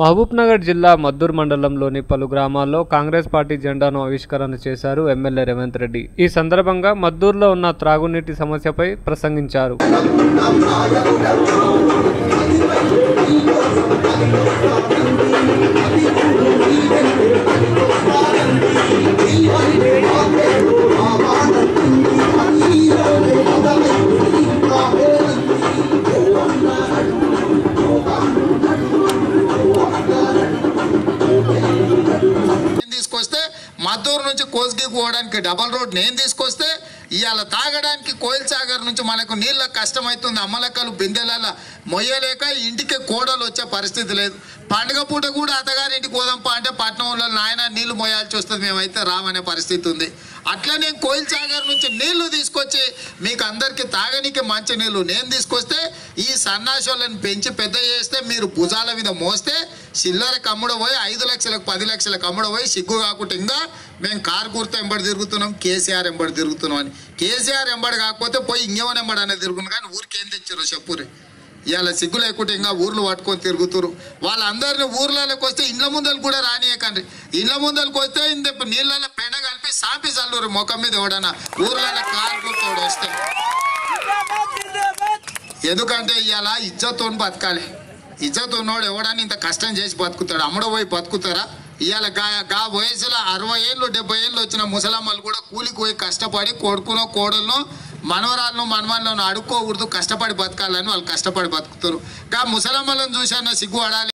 మహబూబ్నగర్ జిల్లా మద్దూర్ మండలంలోని పలు గ్రామాల్లో కాంగ్రెస్ పార్టీ జెండాను ఆవిష్కరణ చేశారు ఎమ్మెల్యే రేవంత్ రెడ్డి. ఈ సందర్భంగా మద్దూర్లో ఉన్న త్రాగునీటి సమస్యపై ప్రసంగించారు. గుంటూరు నుంచి కోస్గి పోవడానికి డబల్ రోడ్ నేను తీసుకొస్తే ఇవాళ తాగడానికి కోయిల్ సాగర్ నుంచి మనకు నీళ్ళ కష్టమవుతుంది అమ్మలక్కలు బిందెల మొయ్యలేక ఇంటికి కోడలు వచ్చే పరిస్థితి లేదు. పండుగ పూట కూడా అత్తగారి ఇంటికి పోదాంపా అంటే పట్నంలో నాయన నీళ్ళు మోయాల్సి వస్తుంది మేమైతే రామనే పరిస్థితి ఉంది. అట్లా నేను కోయిల్ సాగర్ నుంచి నీళ్ళు తీసుకొచ్చి మీకు అందరికీ తాగనికి మంచి నీళ్ళు నేను తీసుకొస్తే ఈ సన్నాసోళ్ళని పెంచి పెద్ద చేస్తే మీరు భుజాల మీద మోస్తే చిల్లరకు అమ్ముడు పోయి ఐదు లక్షలకు పది లక్షలకు అమ్ముడు పోయి సిగ్గు కాకుండా ఇంకా మేము కారు గుర్తు ఎంబడి తిరుగుతున్నాం కేసీఆర్ ఎంబడి తిరుగుతున్నాం అని కేసీఆర్ ఎంబడి కాకపోతే పోయి ఇంకేమని ఎంబడి అనేది తిరుగుతున్నాం కానీ ఊరికి ఏం తెచ్చారు చెప్పురి ఇవాళ సిగ్గు లేకుంటే ఇంకా ఊర్లు పట్టుకొని తిరుగుతురు వాళ్ళందరినీ ఊర్లలోకి వస్తే ఇండ్ల ముందలు కూడా రానియకండి ఇండ్ల ముందలకు వస్తే ఇంత నీళ్ళలో పెండ కలిపి సాపి చల్లూరు ముఖం మీద ఎవడన్నా ఊర్లలో కారు గుర్తోడు వస్తే ఎందుకంటే ఇవాళ ఇజ్జతో బతకాలి ఇజ్జత్ ఉన్నోడు ఎవడని ఇంత కష్టం చేసి బతుకుతాడు? అమ్మడ పోయి బతుకుతారా? ఇవాళ గా గా వయసులో అరవై ఏళ్ళు డెబ్బై ఏళ్ళు వచ్చిన ముసలమ్మలు కూడా కూలికి పోయి కష్టపడి కొడుకునో కోడలను మనవరాలను మనవాళ్ళను అడుక్కోకూడదు. కష్టపడి బతకాలని వాళ్ళు కష్టపడి బతుకుతారు. గా ముసలమ్మలను చూసాన సిగ్గు పడాలి.